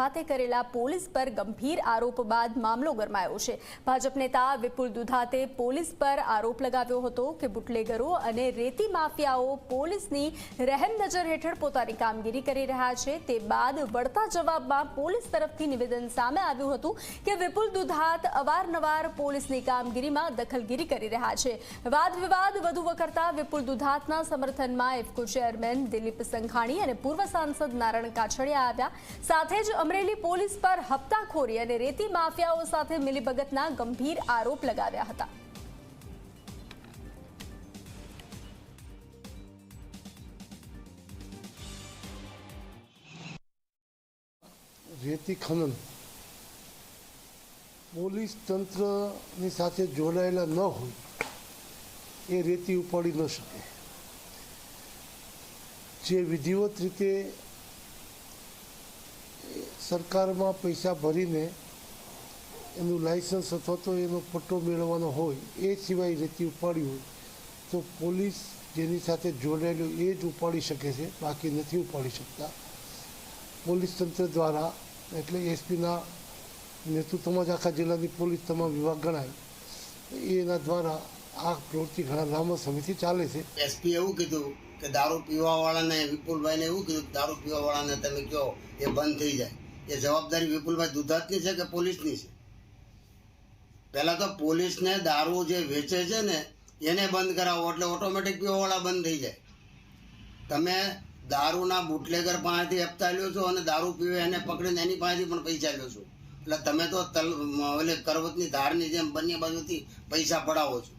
દુધાતે કરેલા પોલીસ પર ગંભીર આરોપ બાદ મામલો ગરમાયો છે. ભાજપ નેતા વિપુલ દુધાતે પોલીસ પર આરોપ લગાવ્યો હતો કે બુટલેગરો અને રેતી માફિયાઓ પોલીસની રહેમ નજર હેઠળ પોતાની કામગીરી કરી રહ્યા છે. તે બાદ વળતા જવાબમાં પોલીસ તરફથી નિવેદન સામે આવ્યું હતું કે વિપુલ દુધાત અવારનવાર પોલીસની કામગીરીમાં દખલગીરી કરી રહ્યા છે. વાદ વિવાદ વધુ વકરતા વિપુલ દુધાતના સમર્થનમાં ઇફકો ચેરમેન દિલીપ સંઘાણી અને પૂર્વ સાંસદ નારાયણ કાછડિયા આવ્યા. સાથે જ અમરેલી પોલીસ પર હપ્તાખોરી અને રેતી માફિયાઓ સાથે મિલીભગતના ગંભીર આરોપ લગાવ્યા હતા. રેતી ખનન પોલીસ તંત્રની સાથે જોડાયેલા ન હોય એ રેતી ઉપાડી ન શકે. જે વિધિવત રીતે સરકારમાં પૈસા ભરીને એનું લાઇસન્સ અથવા તો એનો પટ્ટો મેળવવાનો હોય, એ સિવાય રેતી ઉપાડી હોય, તો પોલીસ જેની સાથે જોડાયેલું એ જ ઉપાડી શકે છે, બાકી નથી ઉપાડી શકતા. પોલીસ તંત્ર દ્વારા, એટલે એસપીના નેતૃત્વમાં જ આખા જિલ્લાની પોલીસ તમામ વિભાગ ગણાય એના દ્વારા આ પ્રવૃત્તિ ઘણા લાંબા સમયથી ચાલે છે. એસપી એવું કીધું કે દારૂ પીવાવાળાને વિપુલભાઈને એવું કીધું દારૂ પીવાવાળાને તમે કહો, એ બંધ થઈ જાય. એ જવાબદારી વિપુલભાઈ દુધાતની છે કે પોલીસની છે? પહેલાં તો પોલીસને દારૂ જે વેચે છે ને, એને બંધ કરાવો, એટલે ઓટોમેટિક પીવાવાળા બંધ થઈ જાય. તમે દારૂના બુટલેગર પાસેથી હપ્તા લ્યો છો અને દારૂ પીવે એને પકડીને એની પાસેથી પણ પૈસા લ્યો છો. એટલે તમે તો તલ એટલે કરવતની ધારની જેમ બંને બાજુથી પૈસા પડાવો છો.